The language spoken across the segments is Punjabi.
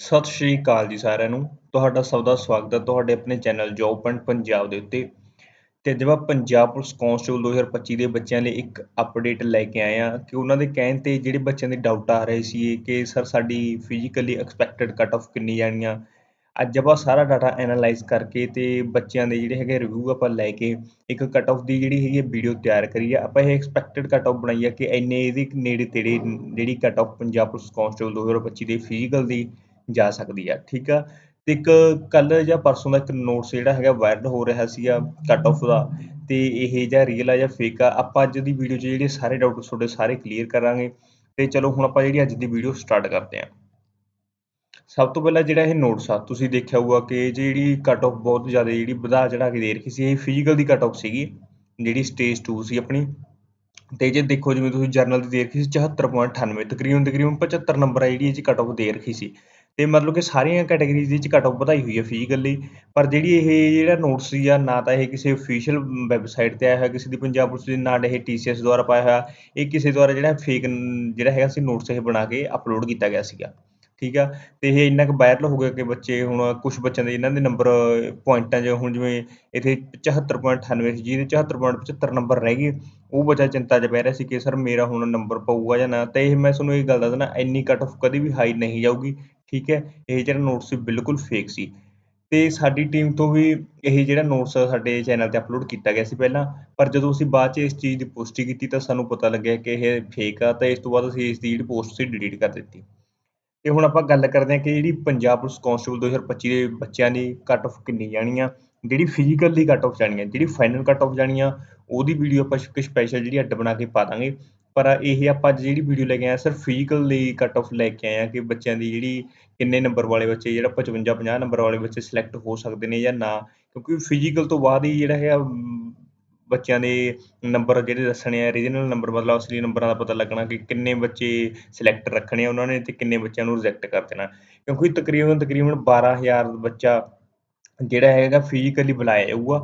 ਸਤਿ ਸ਼੍ਰੀ ਅਕਾਲ ਜੀ ਸਾਰਿਆਂ ਨੂੰ। ਤੁਹਾਡਾ ਸਭ ਦਾ ਸਵਾਗਤ ਹੈ ਤੁਹਾਡੇ ਆਪਣੇ ਚੈਨਲ ਜੌਬ ਪੁਆਇੰਟ ਪੰਜਾਬ ਦੇ ਉੱਤੇ। ਤੇ ਅੱਜ ਆਪਾਂ ਪੰਜਾਬ ਪੁਲਿਸ ਕਾਂਸਟੇਬਲ 2025 ਦੇ ਬੱਚਿਆਂ ਲਈ ਇੱਕ ਅਪਡੇਟ ਲੈ ਕੇ ਆਏ ਆ ਕਿ ਉਹਨਾਂ ਦੇ ਕਹਿਣ ਤੇ ਜਿਹੜੇ ਬੱਚਿਆਂ ਦੇ ਡਾਊਟ ਆ ਰਹੇ ਸੀ ਕਿ ਸਰ ਸਾਡੀ ਫਿਜ਼ੀਕਲੀ ਐਕਸਪੈਕਟਡ ਕੱਟ ਆਫ ਕਿੰਨੀ ਜਾਣੀ ਆ ਅੱਜ ਆਪਾਂ ਸਾਰਾ ਡਾਟਾ ਐਨਾਲਾਈਜ਼ ਕਰਕੇ ਤੇ ਬੱਚਿਆਂ ਦੇ ਜਿਹੜੇ ਹੈਗੇ ਰਿਵਿਊ ਆਪਾਂ ਲੈ ਕੇ ਇੱਕ ਕੱਟ ਆਫ ਦੀ ਜਿਹੜੀ ਹੈਗੀ ਵੀਡੀਓ ਤਿਆਰ ਕਰੀ ਆ। ਆਪਾਂ ਇਹ ਐਕਸਪੈਕਟਡ ਕੱਟ ਆਫ ਬਣਾਈ ਆ ਕਿ ਇੰਨੇ ਇਹਦੇ ਨੇੜੇ ਤੇੜੇ ਜਿਹੜੀ cut off Punjab police constable 2025 ਦੇ ਫਿਜ਼ੀਕਲ ਦੀ ਜਾ ਸਕਦੀ ਆ, ਠੀਕ ਆ? ਤੇ ਇੱਕ ਕੱਲ ਜਾਂ ਪਰਸੋਂ ਦਾ ਇੱਕ ਨੋਟਸ ਜਿਹੜਾ ਹੈਗਾ ਵਾਇਰਲ ਹੋ ਰਿਹਾ ਸੀਗਾ ਕੱਟ ਆਫ ਦਾ, ਤੇ ਇਹ ਜਾਂ ਰੀਅਲ ਆ ਜਾਂ ਫੇਕ ਆ, ਆਪਾਂ ਅੱਜ ਦੀ ਵੀਡੀਓ 'ਚ ਜਿਹੜੇ ਸਾਰੇ ਡਾਊਟ ਤੁਹਾਡੇ ਸਾਰੇ ਕਲੀਅਰ ਕਰਾਂਗੇ। ਤੇ ਚਲੋ ਹੁਣ ਆਪਾਂ ਜਿਹੜੀ ਅੱਜ ਦੀ ਵੀਡੀਓ ਸਟਾਰਟ ਕਰਦੇ ਹਾਂ ਸਭ ਤੋਂ ਪਹਿਲਾਂ ਜਿਹੜਾ ਇਹ ਨੋਟਸ ਆ, ਤੁਸੀਂ ਦੇਖਿਆ ਹੋਊਗਾ ਕਿ ਜਿਹੜੀ ਕੱਟ ਆਫ ਬਹੁਤ ਜ਼ਿਆਦਾ ਜਿਹੜੀ ਵਧਾ ਚੜਾ ਕੇ ਦੇ ਰਹੀ ਸੀ, ਇਹ ਫਿਜ਼ੀਕਲ ਦੀ ਕੱਟ ਆਫ ਸੀਗੀ, ਜਿਹੜੀ ਸਟੇਜ 2 ਸੀ ਆਪਣੀ। ਤੇ ਜੇ ਦੇਖੋ ਜਿਵੇਂ ਤੁਸੀਂ ਜਰਨਲ ਦੀ ਦੇ ਰੱਖੀ ਸੀ 74.98 ਤਕਰੀਬਨ ਤਕਰੀਬਨ 75 ਨੰਬਰ ਆ ਜਿਹੜੀ ਇਹ 'ਚ ਕੱਟ ਆਫ ਦੇ ਰੱਖੀ ਸੀ। ਤੇ ਮਤਲਬ ਕਿ ਸਾਰੀਆਂ ਕੈਟਾਗਰੀਜ਼ ਦੇ ਵਿੱਚ ਕਟ ਆਫ ਵਧਾਈ ਹੋਈ ਹੈ ਫਿਜ਼ੀਕਲੀ ਪਰ ਜਿਹੜੀ ਇਹ ਜਿਹੜਾ ਨੋਟਸ ਸੀ ਆ, ਨਾ ਤਾਂ ਇਹ ਕਿਸੇ ਅਫੀਸ਼ੀਅਲ ਵੈਬਸਾਈਟ ਤੇ ਆਇਆ ਹੋਇਆ, ਕਿਸੇ ਦੀ ਪੰਜਾਬ ਪੁਲਿਸ ਦੀ ਨਾ ਇਹ ਟੀਸੀਐਸ ਦੁਆਰਾ ਪਾਇਆ ਹੋਇਆ, ਇਹ ਕਿਸੇ ਦੁਆਰਾ ਜਿਹੜਾ ਫੇਕ ਜਿਹੜਾ ਹੈਗਾ ਸੀ ਨੋਟਸ ਇਹ ਬਣਾ ਕੇ ਅਪਲੋਡ ਕੀਤਾ ਗਿਆ ਸੀਗਾ। ਠੀਕ ਆ? ਤੇ ਇਹ ਇੰਨਾ ਕੁ ਵਾਇਰਲ ਹੋ ਗਿਆ ਕਿ ਬੱਚੇ ਹੁਣ ਕੁਝ ਬੱਚਿਆਂ ਦੇ ਇਹਨਾਂ ਦੇ ਨੰਬਰ ਪੁਆਇੰਟਾਂ 'ਚ ਹੁਣ ਜਿਵੇਂ ਇੱਥੇ 74.98 ਸੀ, ਜਿਹਦੇ 74.75 ਨੰਬਰ ਰਹਿ ਗਏ, ਉਹ ਬੱਚਾ ਚਿੰਤਾ 'ਚ ਪੈ ਰਿਹਾ ਸੀ ਕਿ ਸਰ ਮੇਰਾ ਹੁਣ ਨੰਬਰ ਪਊਗਾ ਜਾਂ ਨਾ। ਤੇ ਇਹ ਮੈਂ ਤੁਹਾਨੂੰ ਇਹ ਗੱਲ ਦੱਸਣਾ ਇੰਨੀ ਕੱਟ ਆਫ ਕਦੇ ਵੀ ਹਾਈ ਨਹੀਂ ਜਾਊਗੀ। ਠੀਕ ਹੈ, ਇਹ ਜਿਹੜਾ ਨੋਟਸ ਸੀ ਬਿਲਕੁਲ ਫੇਕ ਸੀ। ਤੇ ਸਾਡੀ ਟੀਮ ਤੋਂ ਵੀ ਇਹ ਜਿਹੜਾ ਨੋਟਸ ਸਾਡੇ ਚੈਨਲ ਤੇ ਅਪਲੋਡ ਕੀਤਾ ਗਿਆ ਸੀ ਪਹਿਲਾਂ, ਪਰ ਜਦੋਂ ਅਸੀਂ ਬਾਅਦ 'ਚ ਇਸ ਚੀਜ਼ ਦੀ ਪੁਸ਼ਟੀ ਕੀਤੀ ਤਾਂ ਸਾਨੂੰ ਪਤਾ ਲੱਗਿਆ ਕਿ ਇਹ ਫੇਕ ਆ, ਤਾਂ ਇਸ ਤੋਂ ਬਾਅਦ ਅਸੀਂ ਇਸ ਦੀ ਜਿਹੜੀ ਪੋਸਟ ਸੀ ਡਿਲੀਟ ਕਰ ਦਿੱਤੀ। ਤੇ ਹੁਣ ਆਪਾਂ ਗੱਲ ਕਰਦੇ ਹਾਂ ਕਿ ਜਿਹੜੀ ਪੰਜਾਬ ਪੁਲਿਸ ਕਾਂਸਟੇਬਲ 2025 ਦੇ ਬੱਚਿਆਂ ਦੀ ਕੱਟ ਆਫ ਕਿੰਨੀ ਜਾਣੀ ਆ, ਜਿਹੜੀ ਫਿਜ਼ੀਕਲ ਦੀ ਕੱਟ ਆਫ ਜਾਣੀ ਆ, ਜਿਹੜੀ ਫਾਈਨਲ ਕੱਟ ਆਫ ਜਾਣੀ ਆ, ਉਹਦੀ ਵੀਡੀਓ ਆਪਾਂ ਇੱਕ ਸਪੈਸ਼ਲ ਜਿਹੜੀ ਅੱਡ ਬਣਾ ਕੇ ਪਾ ਦਾਂਗੇ। ਪਰ ਇਹ ਆਪਾਂ ਜਿਹੜੀ ਵੀਡੀਓ ਲੈ ਕੇ ਆਏ ਸਿਰਫ ਫਿਜ਼ੀਕਲ ਲਈ ਕੱਟ ਆਫ ਲੈ ਕੇ ਆਏ ਆ ਕਿ ਬੱਚਿਆਂ ਦੀ ਜਿਹੜੀ ਕਿੰਨੇ ਨੰਬਰ ਵਾਲੇ ਬੱਚੇ, ਜਿਹੜਾ 55 50 ਨੰਬਰ ਵਾਲੇ ਬੱਚੇ ਸਿਲੈਕਟ ਹੋ ਸਕਦੇ ਨੇ ਜਾਂ ਨਾ। ਕਿਉਂਕਿ ਫਿਜ਼ੀਕਲ ਤੋਂ ਬਾਅਦ ਹੀ ਜਿਹੜਾ ਹੈ ਬੱਚਿਆਂ ਦੇ ਨੰਬਰ ਜਿਹੜੇ ਦੱਸਣੇ ਆ ਰੀਜਨਲ ਨੰਬਰ ਮਤਲਬ ਅਸਲੀ ਨੰਬਰਾਂ ਦਾ ਪਤਾ ਲੱਗਣਾ ਕਿ ਕਿੰਨੇ ਬੱਚੇ ਸਿਲੈਕਟ ਰੱਖਣੇ ਆ ਉਹਨਾਂ ਨੇ ਤੇ ਕਿੰਨੇ ਬੱਚਿਆਂ ਨੂੰ ਰਿਜੈਕਟ ਕਰ ਦੇਣਾ। ਕਿਉਂਕਿ ਤਕਰੀਬਨ ਤਕਰੀਬਨ 12000 ਬੱਚਾ ਜਿਹੜਾ ਹੈਗਾ ਫਿਜ਼ੀਕਲੀ ਬੁਲਾਇਆ ਜਾਊਗਾ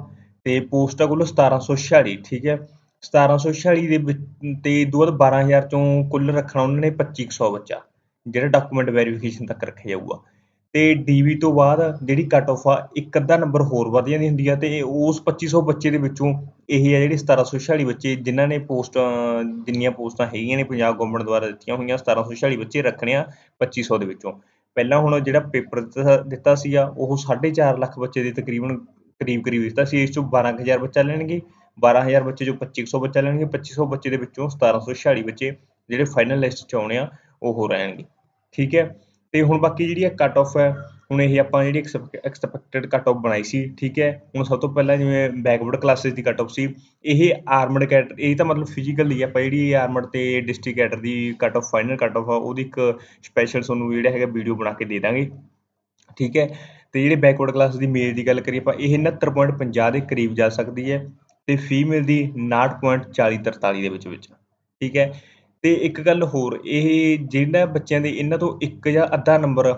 ਤੇ ਪੋਸਟਾਂ ਕੋਲ 1746 ਠੀਕ ਹੈ। 1746 ਦੇ ਵਿੱਚ, ਤੇ ਦੋ ਬਾਅਦ 12000 ਚੋਂ ਕੁੱਲ ਰੱਖਣਾ ਉਹਨਾਂ ਨੇ 2500 ਬੱਚਾ, ਜਿਹੜਾ ਡਾਕੂਮੈਂਟ ਵੈਰੀਫਿਕੇਸ਼ਨ ਤੱਕ ਰੱਖਿਆ ਜਾਊਗਾ। ਤੇ ਡੀਵੀ ਤੋਂ ਬਾਅਦ ਜਿਹੜੀ ਕੱਟ ਆਫ ਆ, ਇੱਕ ਅੱਧਾ ਨੰਬਰ ਹੋਰ ਵਧ ਜਾਂਦੀ ਹੁੰਦੀ ਆ ਤੇ ਉਸ ਪੱਚੀ ਸੌ ਬੱਚੇ ਦੇ ਵਿੱਚੋਂ ਇਹ ਆ ਜਿਹੜੇ 1746 ਬੱਚੇ, ਜਿਨ੍ਹਾਂ ਨੇ ਪੋਸਟ, ਜਿੰਨੀਆਂ ਪੋਸਟਾਂ ਹੈਗੀਆਂ ਨੇ ਪੰਜਾਬ ਗੌਰਮੈਂਟ ਦੁਆਰਾ ਦਿੱਤੀਆਂ ਹੋਈਆਂ 1746 ਬੱਚੇ ਰੱਖਣੇ ਆ ਪੱਚੀ ਸੌ ਦੇ ਵਿੱਚੋਂ। ਪਹਿਲਾਂ ਹੁਣ ਜਿਹੜਾ ਪੇਪਰ ਦਿੱਤਾ ਦਿੱਤਾ ਸੀਗਾ, ਉਹ 4.5 ਲੱਖ ਬੱਚੇ ਦੇ ਤਕਰੀਬਨ ਕਰੀਬ ਕਰੀਬ ਦਿੱਤਾ ਸੀ, ਇਸ ਚੋਂ 12000 ਬੱਚਾ ਲੈਣਗੇ 12000 ਬੱਚੇ ਚੋਂ 2500 ਬੱਚਾ ਲੈਣਗੇ 2500 ਬੱਚੇ ਦੇ ਵਿੱਚੋਂ 1746 ਬੱਚੇ ਜਿਹੜੇ ਫਾਈਨਲ ਲਿਸਟ 'ਚ ਆਉਣੇ ਆ, ਉਹ ਰਹਿਣਗੇ। ਠੀਕ ਹੈ? ਤੇ ਹੁਣ ਬਾਕੀ ਜਿਹੜੀ ਕੱਟ ਆਫ ਹੈ, ਹੁਣ ਇਹ ਆਪਾਂ ਜਿਹੜੀ ਐਕਸਪੈਕਟਡ ਕੱਟ ਆਫ ਬਣਾਈ ਸੀ, ਠੀਕ ਹੈ? ਹੁਣ ਸਭ ਤੋਂ ਪਹਿਲਾਂ ਜਿਵੇਂ ਬੈਕਵਰਡ ਕਲਾਸਿਸ ਦੀ ਕੱਟ ਆਫ ਸੀ, ਇਹ ਆਰਮਡ ਕੈਡਰ ਇਹ ਤਾਂ ਮਤਲਬ ਫਿਜੀਕਲੀ ਦੀ ਆਪਾਂ ਜਿਹੜੀ ਆਰਮਡ ਤੇ ਡਿਸਟ੍ਰਿਕਟ ਕੈਟਰ ਦੀ cut off final cut off ਆ, ਉਹਦੀ ਇੱਕ ਸਪੈਸ਼ਲ ਤੁਹਾਨੂੰ ਜਿਹੜਾ ਹੈਗਾ ਵੀਡੀਓ ਬਣਾ ਕੇ ਦੇ ਦਾਂਗੇ। ਠੀਕ ਹੈ? ਅਤੇ ਜਿਹੜੇ ਬੈਕਵਰਡ ਕਲਾਸ ਦੀ ਮੇਲ ਦੀ ਗੱਲ ਕਰੀਏ, ਆਪਾਂ ਇਹ 69.50 ਦੇ ਕਰੀਬ ਜਾ ਸਕਦੀ ਹੈ ਅਤੇ ਫੀਮੇਲ ਦੀ 59.40 ਦੇ ਵਿੱਚ ਵਿੱਚ, ਠੀਕ ਹੈ। ਅਤੇ ਇੱਕ ਗੱਲ ਹੋਰ, ਇਹ ਜਿਹਨਾਂ ਬੱਚਿਆਂ ਦੇ ਇਹਨਾਂ ਤੋਂ ਇੱਕ ਜਾਂ ਅੱਧਾ ਨੰਬਰ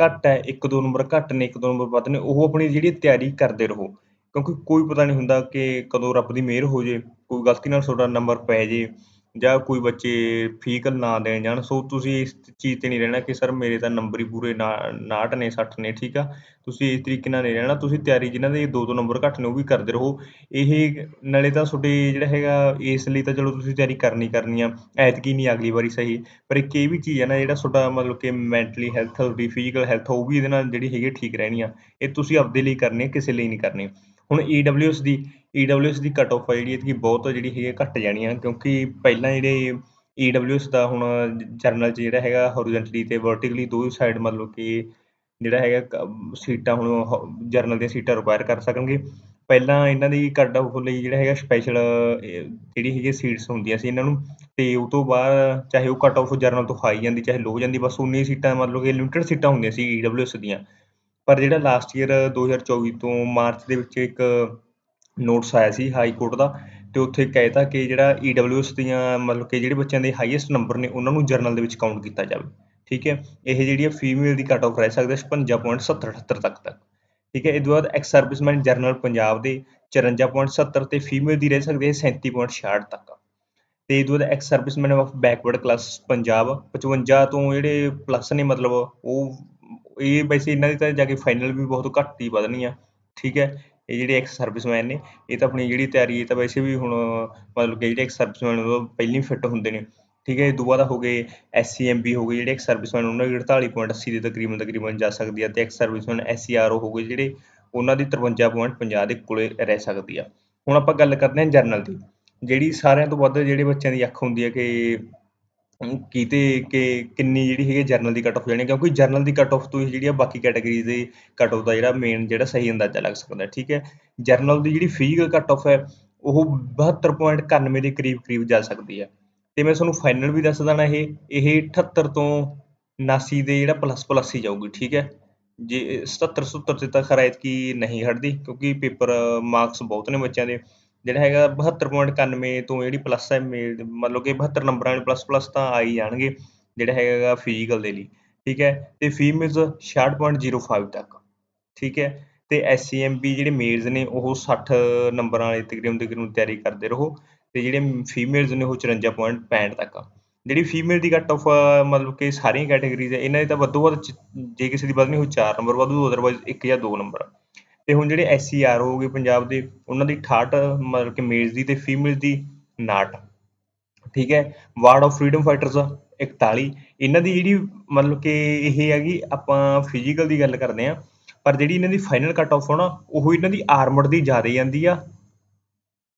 ਘੱਟ ਹੈ, ਇੱਕ ਦੋ ਨੰਬਰ ਘੱਟ ਨੇ, ਇੱਕ ਦੋ ਨੰਬਰ ਵੱਧ ਨੇ, ਉਹ ਆਪਣੀ ਜਿਹੜੀ ਤਿਆਰੀ ਕਰਦੇ ਰਹੋ। ਕਿਉਂਕਿ ਕੋਈ ਪਤਾ ਨਹੀਂ ਹੁੰਦਾ ਕਿ ਕਦੋਂ ਰੱਬ ਦੀ ਮਿਹਰ ਹੋ ਜੇ, ਕੋਈ ਗਲਤੀ ਨਾਲ ਤੁਹਾਡਾ ਨੰਬਰ ਪੈ ਜੇ ਜਾਂ ਕੋਈ ਬੱਚੇ ਫਿਜ਼ੀਕਲ ਨਾ ਦੇਣ ਜਾਣ, ਸੋ ਤੁਸੀਂ ਇਸ ਚੀਜ਼ ਤੇ ਨਹੀਂ ਰਹਿਣਾ ਕਿ ਸਰ ਮੇਰੇ ਤਾਂ ਨੰਬਰ ਹੀ ਪੂਰੇ 59 ਨੇ, ਸੱਠ ਨੇ, ਠੀਕ ਆ? ਤੁਸੀਂ ਇਸ ਤਰੀਕੇ ਨਾਲ ਨਹੀਂ ਰਹਿਣਾ, ਤੁਸੀਂ ਤਿਆਰੀ ਜਿਨ੍ਹਾਂ ਦੇ ਦੋ ਦੋ ਨੰਬਰ ਘੱਟ ਨੇ, ਉਹ ਵੀ ਕਰਦੇ ਰਹੋ। ਇਹ ਨਾਲੇ ਤਾਂ ਤੁਹਾਡੇ ਜਿਹੜਾ ਹੈਗਾ, ਇਸ ਲਈ ਤਾਂ ਚਲੋ ਤੁਸੀਂ ਤਿਆਰੀ ਕਰਨੀ ਕਰਨੀ ਆ, ਐਤਕੀ ਨਹੀਂ ਅਗਲੀ ਵਾਰੀ ਸਹੀ। ਪਰ ਇੱਕ ਇਹ ਵੀ ਚੀਜ਼ ਹੈ ਨਾ, ਜਿਹੜਾ ਤੁਹਾਡਾ ਮਤਲਬ ਕਿ ਮੈਂਟਲੀ ਹੈਲਥ ਤੁਹਾਡੀ ਫਿਜ਼ੀਕਲ ਹੈਲਥ ਉਹ ਵੀ ਇਹਦੇ ਨਾਲ ਜਿਹੜੀ ਹੈਗੀ ਠੀਕ ਰਹਿਣੀ ਆ। ਇਹ ਤੁਸੀਂ ਆਪਦੇ ਲਈ ਕਰਨੀ ਕਿਸੇ ਲਈ ਨਹੀਂ ਕਰਨੀ। ਹੁਣ ਈਡਬਲਿਊਐਸ ਦੀ ਈਡਬਲਿਊਐਸ ਦੀ ਕਟ ਆਫ ਆ ਜਿਹੜੀ ਇਹਦੀ ਬਹੁਤ ਜਿਹੜੀ ਹੈਗੀ ਘੱਟ ਜਾਣੀ ਆ, ਕਿਉਂਕਿ ਪਹਿਲਾਂ ਜਿਹੜੇ ਈਡਬਲਿਊਐਸ ਦਾ ਹੁਣ ਜਰਨਲ 'ਚ ਜਿਹੜਾ ਹੈਗਾ ਹੋਰੀਜ਼ੋਨਟਲੀ ਤੇ ਵਰਟੀਕਲੀ ਦੋ ਸਾਈਡ ਮਤਲਬ ਕਿ ਜਿਹੜਾ ਹੈਗਾ ਸੀਟਾਂ ਹੁਣ ਜਰਨਲ ਦੀਆਂ ਸੀਟਾਂ ਰਿਕੁਆਇਰ ਕਰ ਸਕਣਗੇ। ਪਹਿਲਾਂ ਇਹਨਾਂ ਦੀ ਕੱਟ ਆਫ ਲਈ ਜਿਹੜਾ ਹੈਗਾ ਸਪੈਸ਼ਲ ਜਿਹੜੀ ਹੈਗੀ ਸੀਟਸ ਹੁੰਦੀਆਂ ਸੀ ਇਹਨਾਂ ਨੂੰ, ਤੇ ਉਹ ਤੋਂ ਬਾਅਦ ਚਾਹੇ ਉਹ ਕੱਟ ਆਫ ਜਰਨਲ ਤੋਂ ਹਾਈ ਜਾਂਦੀ, ਚਾਹੇ ਲੋ ਜਾਂਦੀ, ਬਸ ਉਨੀ ਸੀਟਾਂ ਮਤਲਬ ਕਿ ਲਿਮਟਿਡ ਸੀਟਾਂ ਹੁੰਦੀਆਂ ਸੀ ਈਡਬਲਿਊਐਸ ਦੀਆਂ। ਪਰ ਜਿਹੜਾ ਲਾਸਟ ਈਅਰ 2024 ਤੋਂ ਮਾਰਚ ਦੇ ਵਿੱਚ ਇੱਕ ਨੋਟਿਸ ਆਇਆ ਸੀ ਹਾਈ ਕੋਰਟ ਦਾ ਅਤੇ ਉੱਥੇ ਕਹਿ ਕਹਿਤਾ ਕਿ ਜਿਹੜਾ ਈਡਬਲਿਊਐਸ ਦੀਆਂ ਮਤਲਬ ਕਿ ਜਿਹੜੇ ਬੱਚਿਆਂ ਦੇ ਹਾਈਐਸਟ ਨੰਬਰ ਨੇ, ਉਹਨਾਂ ਨੂੰ ਜਰਨਲ ਦੇ ਵਿੱਚ ਕਾਊਂਟ ਕੀਤਾ ਜਾਵੇ, ਠੀਕ ਹੈ? ਇਹ ਜਿਹੜੀ ਹੈ ਫੀਮੇਲ ਦੀ ਕੱਟ ਆਫ ਰਹਿ ਸਕਦੇ 56.70 ਤੱਕ ਤੱਕ, ਠੀਕ ਹੈ? ਇਹ ਤੋਂ ਬਾਅਦ ਐਕਸ ਸਰਵਿਸਮੈਨ ਜਰਨਲ ਪੰਜਾਬ ਦੇ 54.70 ਤੇ ਫੀਮੇਲ ਦੀ ਰਹਿ ਸਕਦੀ ਹੈ 37.66 ਤੱਕ। ਤੇ ਇਹ ਤੋਂ ਬਾਅਦ ex serviceman of backward class Punjab 55 ਤੋਂ ਜਿਹੜੇ ਪਲੱਸ ਨੇ ਮਤਲਬ ਉਹ ਇਹ ਵੈਸੇ ਇਹਨਾਂ ਦੀ ਤਾਂ ਜਾ ਕੇ ਫਾਈਨਲ ਵੀ ਬਹੁਤ ਘੱਟ ਹੀ ਵਧਣੀ ਆ, ਠੀਕ ਹੈ, ਇਹ ਜਿਹੜੇ ਐਕਸ ਸਰਵਿਸਮੈਨ ਨੇ, ਇਹ ਤਾਂ ਆਪਣੀ ਜਿਹੜੀ ਤਿਆਰੀ, ਇਹ ਤਾਂ ਵੈਸੇ ਵੀ ਹੁਣ ਮਤਲਬ ਕਿ ਜਿਹੜੇ ਐਕਸ ਸਰਵਿਸਮੈਨ ਉਹ ਪਹਿਲਾਂ ਹੀ ਫਿੱਟ ਹੁੰਦੇ ਨੇ, ਠੀਕ ਹੈ, ਇਹ ਤੋਂ ਬਾਅਦ ਹੋ ਗਏ ਐਸ ਸੀ ਐਮ ਬੀ ਹੋ ਗਏ, ਜਿਹੜੇ ਐਕਸ ਸਰਵਿਸਮੈਨ ਉਹਨਾਂ ਦੀ 48.80 ਦੇ ਤਕਰੀਬਨ ਤਕਰੀਬਨ ਜਾ ਸਕਦੀ ਆ, ਤੇ ex serviceman S C R O ਹੋ ਗਏ, ਜਿਹੜੇ ਉਹਨਾਂ ਦੀ 53.50 ਦੇ ਕੋਲੇ ਰਹਿ ਸਕਦੀ ਆ। ਹੁਣ ਆਪਾਂ ਗੱਲ ਕਰਦੇ ਹਾਂ ਜਰਨਲ ਦੀ, ਜਿਹੜੀ ਸਾਰਿਆਂ ਤੋਂ ਵੱਧ ਜਿਹੜੇ ਬੱਚਿਆਂ ਦੀ ਅੱਖ ਹੁੰਦੀ ਹੈ ਕਿ ਕਿਤੇ ਕਿ ਕਿੰਨੀ ਜਿਹੜੀ ਹੈਗੀ ਜਰਨਲ ਦੀ ਕੱਟ ਆਫ ਜਾਣੀ ਕਿਉਂਕਿ ਜਰਨਲ ਦੀ ਕੱਟ ਆਫ ਤੋਂ ਹੀ ਜਿਹੜੀ ਆ ਬਾਕੀ ਕੈਟਾਗਰੀਜ਼ ਦੇ ਕੱਟ ਆਫ ਦਾ ਜਿਹੜਾ ਮੇਨ ਜਿਹੜਾ ਸਹੀ ਅੰਦਾਜ਼ਾ ਲੱਗ ਸਕਦਾ, ਠੀਕ ਹੈ? ਜਰਨਲ ਦੀ ਜਿਹੜੀ ਫਿਜ਼ੀਕਲ ਕੱਟ ਆਫ ਹੈ, ਉਹ 72.91 ਦੇ ਕਰੀਬ ਕਰੀਬ ਜਾ ਸਕਦੀ ਹੈ। ਤੇ ਮੈਂ ਤੁਹਾਨੂੰ ਫਾਈਨਲ ਵੀ ਦੱਸ ਦੇਣਾ ਇਹ ਇਹ 78 ਤੋਂ 79 ਦੇ ਜਿਹੜਾ ਪਲੱਸ ਪਲੱਸ ਹੀ ਜਾਊਗੀ, ਠੀਕ ਹੈ? ਜੇ 77 77 ਤੇ ਤਾਂ ਖੈਰ ਕੀ ਨਹੀਂ ਹਟਦੀ, ਕਿਉਂਕਿ ਪੇਪਰ ਮਾਰਕਸ ਬਹੁਤ ਨੇ ਬੱਚਿਆਂ ਦੇ। ਜਿਹੜਾ ਹੈਗਾ 72.91 ਤੋਂ ਜਿਹੜੀ ਪਲੱਸ ਹੈ ਮਤਲਬ ਕਿ 72 ਨੰਬਰਾਂ ਵਾਲੇ ਪਲੱਸ ਪਲੱਸ ਤਾਂ ਆ ਹੀ ਜਾਣਗੇ ਜਿਹੜਾ ਹੈਗਾ ਫਿਜ਼ੀਕਲ ਦੇ ਲਈ, ਠੀਕ ਹੈ? ਤੇ ਫੀਮੇਲਸ 66.05 ਤੱਕ, ਠੀਕ ਹੈ? ਤੇ ਐਸਸੀਐਮਬੀ ਜਿਹੜੇ ਮੇਲਸ ਨੇ ਉਹ 60 ਨੰਬਰਾਂ ਵਾਲੇ ਤਕਰੀਬਨ ਤਕਰੀਬਨ ਤਿਆਰੀ ਕਰਦੇ ਰਹੋ ਤੇ ਜਿਹੜੇ ਫੀਮੇਲਸ ਨੇ ਉਹ 54.65 ਤੱਕ। ਜਿਹੜੀ ਫੀਮੇਲ ਦੀ ਕੱਟ ਆਫ ਮਤਲਬ ਕਿ ਸਾਰੀਆਂ ਕੈਟਾਗਰੀਜ਼ ਹੈ, ਇਹਨਾਂ ਦੀ ਤਾਂ ਵੱਧੋ ਵੱਧ ਜੇ ਕਿਸੇ ਦੀ ਵੱਧ ਨਹੀਂ ਉਹ 4 ਨੰਬਰ ਵੱਧੂ ਅਦਰਵਾਈਜ਼ 1 ਜਾਂ 2 ਨੰਬਰ। ਤੇ ਹੁਣ ਜਿਹੜੇ ਐਸ ਸੀ ਆਰ ਓ ਹੋ ਗਏ ਪੰਜਾਬ ਦੇ, ਉਹਨਾਂ ਦੀ 68 ਮਤਲਬ ਕਿ ਮੇਲਸ ਦੀ ਤੇ ਫੀਮੇਲ ਦੀ 59 ਠੀਕ ਹੈ ਵਾਰਡ ਆਫ ਫਰੀडम ਫਾਈਟਰਸ 41 ਇਹਨਾਂ ਦੀ ਜਿਹੜੀ ਮਤਲਬ ਕਿ ਇਹ ਹੈਗੀ, ਆਪਾਂ ਫਿਜ਼ੀਕਲ ਦੀ ਗੱਲ ਕਰਦੇ ਆ ਪਰ ਜਿਹੜੀ ਇਹਨਾਂ ਦੀ ਫਾਈਨਲ ਕੱਟ ਆਫ ਹੋਣਾ, ਉਹ ਇਹਨਾਂ ਦੀ ਆਰਮਡ ਦੀ ਜ਼ਿਆਦਾ ਜਾਂਦੀ ਆ।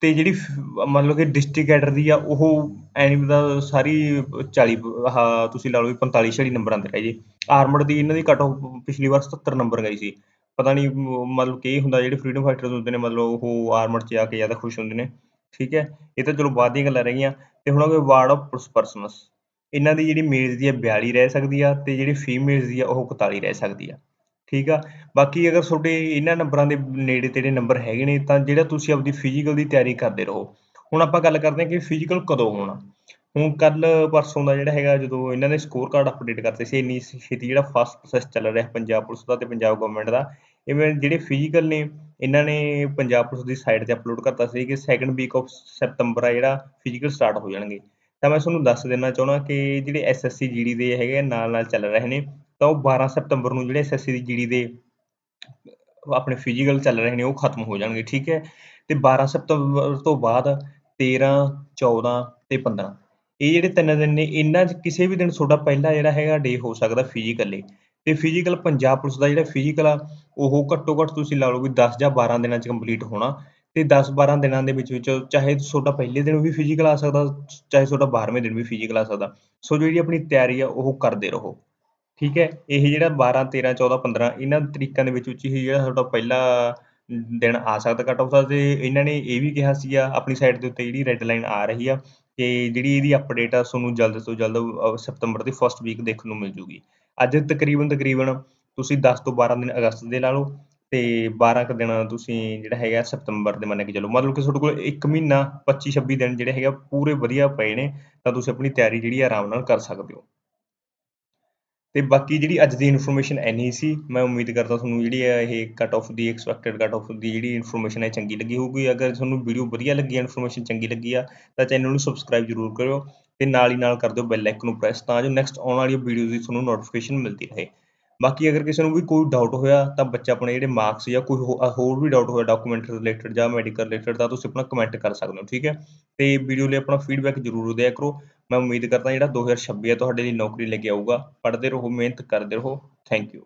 ਤੇ ਜਿਹੜੀ ਫ- ਮਤਲਬ ਕਿ ਡਿਸਟ੍ਰਿਕਟ ਕੈਡਰ ਦੀ ਆ, ਉਹ ਐਨੀਮ ਦਾ ਸਾਰੀ 40 ਆਹ ਤੁਸੀਂ ਲਾ ਲਓ ਵੀ 45 46 ਨੰਬਰਾਂ ਤੇ ਰਹਿ ਜੇ ਆਰਮਡ ਦੀ ਇਹਨਾਂ ਦੀ ਕੱਟ ਆਫ ਪਿਛਲੀ ਵਾਰ 77 ਨੰਬਰ ਗਈ ਸੀ। ਪਤਾ ਨਹੀਂ ਮਤਲਬ ਕਿ ਇਹ ਹੁੰਦਾ ਜਿਹੜੇ ਫਰੀडम ਫਾਈਟਰਸ ਹੁੰਦੇ ਨੇ, ਮਤਲਬ ਉਹ ਆਰਮਡ 'ਚ ਆ ਕੇ ਜ਼ਿਆਦਾ ਖੁਸ਼ ਹੁੰਦੇ ਨੇ, ਠੀਕ ਹੈ? ਇਹ ਤਾਂ ਚਲੋ ਬਾਅਦ ਦੀਆਂ ਗੱਲਾਂ ਰਹਿ ਤੇ ਹੁਣ ਅਗੇ ਵਾਰਡ ਆਫ ਪੁਲਿਸ ਇਹਨਾਂ ਦੀ ਜਿਹੜੀ ਮੇਲਸ ਦੀ ਆ 42 ਰਹਿ ਸਕਦੀ ਆ, ਤੇ ਜਿਹੜੀ ਫੀਮੇਲਸ ਦੀ ਆ, ਉਹ 41 ਰਹਿ ਸਕਦੀ ਆ, ਠੀਕ ਆ? ਬਾਕੀ ਅਗਰ ਤੁਹਾਡੇ ਇਹਨਾਂ ਨੰਬਰਾਂ ਦੇ ਨੇੜੇ ਤੇੜੇ ਨੰਬਰ ਹੈਗੇ ਨੇ, ਤਾਂ ਜਿਹੜਾ ਤੁਸੀਂ ਆਪਦੀ ਫਿਜ਼ੀਕਲ ਦੀ ਤਿਆਰੀ ਕਰਦੇ ਰਹੋ। ਹੁਣ ਆਪਾਂ ਗੱਲ ਕਰਦੇ ਹਾਂ ਕਿ ਫਿਜ਼ੀਕਲ ਕਦੋਂ ਹੋਣਾ। ਹੁਣ ਕੱਲ ਪਰਸੋਂ ਦਾ ਜਿਹੜਾ ਹੈਗਾ, ਜਦੋਂ ਇਹਨਾਂ ਨੇ ਸਕੋਰ ਕਾਰਡ ਅਪਡੇਟ ਕਰਤੇ ਸੀ, ਇੰਨੀ ਛੇਤੀ ਜਿਹੜਾ ਫਾਸਟ ਪ੍ਰੋਸੈਸ ਚੱਲ ਰਿਹਾ ਪੰਜਾਬ ਪੁਲਿਸ ਦਾ ਤੇ ਪੰਜਾਬ ਗਵਰਨਮੈਂਟ ਦਾ, ਇਵੇਂ ਜਿਹੜੇ ਫਿਜ਼ੀਕਲ ਨੇ, ਇਹਨਾਂ ਨੇ ਪੰਜਾਬ ਪੁਲਿਸ ਦੀ ਸਾਈਟ ਤੇ ਅਪਲੋਡ ਕਰਤਾ ਸੀ ਕਿ ਸੈਕੰਡ ਵੀਕ ਆਫ ਸਤੰਬਰ ਆ ਜਿਹੜਾ ਫਿਜ਼ੀਕਲ ਸਟਾਰਟ ਹੋ ਜਾਣਗੇ। ਤਾਂ ਮੈਂ ਤੁਹਾਨੂੰ ਦੱਸ ਦੇਣਾ ਚਾਹੁੰਦਾ ਕਿ ਜਿਹੜੇ ਐਸਐਸਸੀ ਜੀਡੀ ਦੇ ਹੈਗੇ ਨਾਲ ਨਾਲ ਚੱਲ ਰਹੇ ਨੇ, ਤਾਂ ਉਹ 12 ਸਤੰਬਰ ਨੂੰ ਜਿਹੜੇ ਐਸਐਸਸੀ ਦੀ ਜੀਡੀ ਦੇ ਆਪਣੇ ਫਿਜ਼ੀਕਲ ਚੱਲ ਰਹੇ ਨੇ, ਉਹ ਖਤਮ ਹੋ ਜਾਣਗੇ, ਠੀਕ ਹੈ? ਤੇ 12 ਸਤੰਬਰ ਤੋਂ ਬਾਅਦ 13 14 ਤੇ 15 ਇਹ ਜਿਹੜੇ ਤਿੰਨ ਦਿਨ ਨੇ, ਇਹਨਾਂ 'ਚ ਕਿਸੇ ਵੀ ਦਿਨ ਤੁਹਾਡਾ ਪਹਿਲਾ ਜਿਹੜਾ ਹੈਗਾ ਡੇ ਹੋ ਸਕਦਾ ਫਿਜ਼ੀਕਲੀ ਤੇ ਫਿਜ਼ੀਕਲ ਪੰਜਾਬ ਪੁਲਿਸ ਦਾ ਜਿਹੜਾ ਫਿਜ਼ੀਕਲ ਆ, ਉਹ ਘੱਟੋ ਘੱਟ ਤੁਸੀਂ ਲਾ ਲਓ ਵੀ 10 ਜਾਂ 12 ਦਿਨਾਂ 'ਚ ਕੰਪਲੀਟ ਹੋਣਾ। ਤੇ 10 12 ਦਿਨਾਂ ਦੇ ਵਿੱਚ ਵਿੱਚ ਚਾਹੇ ਤੁਹਾਡਾ ਪਹਿਲੇ ਦਿਨ ਵੀ ਫਿਜ਼ੀਕਲ ਆ ਸਕਦਾ, ਚਾਹੇ ਤੁਹਾਡਾ 12ਵੇਂ ਦਿਨ ਵੀ ਫਿਜ਼ੀਕਲ ਆ ਸਕਦਾ। ਸੋ ਜਿਹੜੀ ਆਪਣੀ ਤਿਆਰੀ ਆ, ਉਹ ਕਰਦੇ ਰਹੋ। ਠੀਕ ਹੈ? ਇਹ ਜਿਹੜਾ 12 13 14 15 ਇਹਨਾਂ ਤਰੀਕਾਂ ਦੇ ਵਿੱਚ ਵਿੱਚ ਹੀ ਜਿਹੜਾ ਤੁਹਾਡਾ ਪਹਿਲਾ ਦਿਨ ਆ ਸਕਦਾ ਕੱਟ ਆਫ ਦਾ। ਤੇ ਇਹਨਾਂ ਨੇ ਇਹ ਵੀ ਕਿਹਾ ਸੀਗਾ, ਆਪਣੀ ਸਾਈਡ ਦੇ ਉੱਤੇ ਜਿਹੜੀ ਰੈੱਡ ਲਾਈਨ ਆ ਰਹੀ ਆ ਕਿ ਜਿਹੜੀ ਇਹਦੀ ਅਪਡੇਟ ਆ, ਤੁਹਾਨੂੰ ਜਲਦ ਤੋਂ ਜਲਦ ਸਤੰਬਰ ਦੀ ਫਸਟ ਵੀਕ ਦੇਖਣ ਨੂੰ ਮਿਲ ਜੂਗੀ। ਅੱਜ ਤਕਰੀਬਨ ਤਕਰੀਬਨ ਤੁਸੀਂ 10 ਤੋਂ 12 ਦਿਨ ਅਗਸਤ ਦੇ ਲਾ ਲਓ ਤੇ 12 ਕੁ ਦਿਨ ਤੁਸੀਂ ਜਿਹੜਾ ਹੈਗਾ ਸਤੰਬਰ ਦੇ ਮੰਨ ਕੇ ਚੱਲੋ। ਮਤਲਬ ਕਿ ਤੁਹਾਡੇ ਕੋਲ 1 ਮਹੀਨਾ 25 26 ਦਿਨ ਜਿਹੜੇ ਹੈਗਾ ਪੂਰੇ ਵਧੀਆ ਪਏ ਨੇ, ਤਾਂ ਤੁਸੀਂ ਆਪਣੀ ਤਿਆਰੀ ਜਿਹੜੀ ਆਰਾਮ ਨਾਲ ਕਰ ਸਕਦੇ ਹੋ। ਤੇ ਬਾਕੀ ਜਿਹੜੀ ਅੱਜ ਦੀ ਇਨਫੋਰਮੇਸ਼ਨ ਐਨੀ ਸੀ, ਮੈਂ ਉਮੀਦ ਕਰਦਾ ਤੁਹਾਨੂੰ ਜਿਹੜੀ ਹੈ ਇਹ ਕਟ ਆਫ ਦੀ ਐਕਸਪੈਕਟਡ ਕਟ ਆਫ ਦੀ ਜਿਹੜੀ ਇਨਫੋਰਮੇਸ਼ਨ ਹੈ ਚੰਗੀ ਲੱਗੀ ਹੋਊਗੀ। ਅਗਰ ਤੁਹਾਨੂੰ ਵੀਡੀਓ ਵਧੀਆ ਲੱਗੀ ਇਨਫੋਰਮੇਸ਼ਨ ਚੰਗੀ ਲੱਗੀ ਆ, ਤਾਂ ਚੈਨਲ ਨੂੰ ਸਬਸਕ੍ਰਾਈਬ ਜ਼ਰੂਰ ਕਰਿਓ ਤੇ ਨਾਲ ਹੀ ਨਾਲ ਕਰ ਦਿਓ ਬੈਲ ਆਈਕਨ ਨੂੰ ਪ੍ਰੈਸ ਤਾਂ ਜੋ ਨੈਕਸਟ ਆਉਣ ਵਾਲੀ ਵੀਡੀਓਜ਼ ਦੀ ਤੁਹਾਨੂੰ ਨੋਟੀਫਿਕੇਸ਼ਨ ਮਿਲਦੀ ਰਹੇ। ਬਾਕੀ ਅਗਰ ਕਿਸੇ ਨੂੰ ਵੀ ਕੋਈ ਡਾਊਟ ਹੋਇਆ, ਤਾਂ ਬੱਚਾ ਆਪਣੇ ਜਿਹੜੇ ਮਾਰਕਸ ਜਾਂ ਕੋਈ ਹੋ- ਹੋਰ ਵੀ ਡਾਊਟ ਹੋਇਆ ਡਾਕੂਮੈਂਟ ਰਿਲੇਟਡ ਜਾਂ ਮੈਡੀਕਲ ਰਿਲੇਟਡ ਤਾਂ ਤੁਸੀਂ ਆਪਣਾ ਕਮੈਂਟ ਕਰ ਸਕਦੇ ਹੋ, ਠੀਕ ਹੈ? ਤੇ ਵੀਡੀਓ ਲਈ ਆਪਣਾ ਫੀਡਬੈਕ ਜ਼ਰੂਰ ਦਿਆ ਕਰੋ। ਮੈਂ ਉਮੀਦ ਕਰਦਾ ਜਿਹੜਾ 2026 ਹੈ ਤੁਹਾਡੇ ਲਈ ਨੌਕਰੀ ਲੈ ਕੇ ਆਊਗਾ। ਪੜ੍ਹਦੇ ਰਹੋ, ਮਿਹਨਤ ਕਰਦੇ ਰਹੋ। Thank you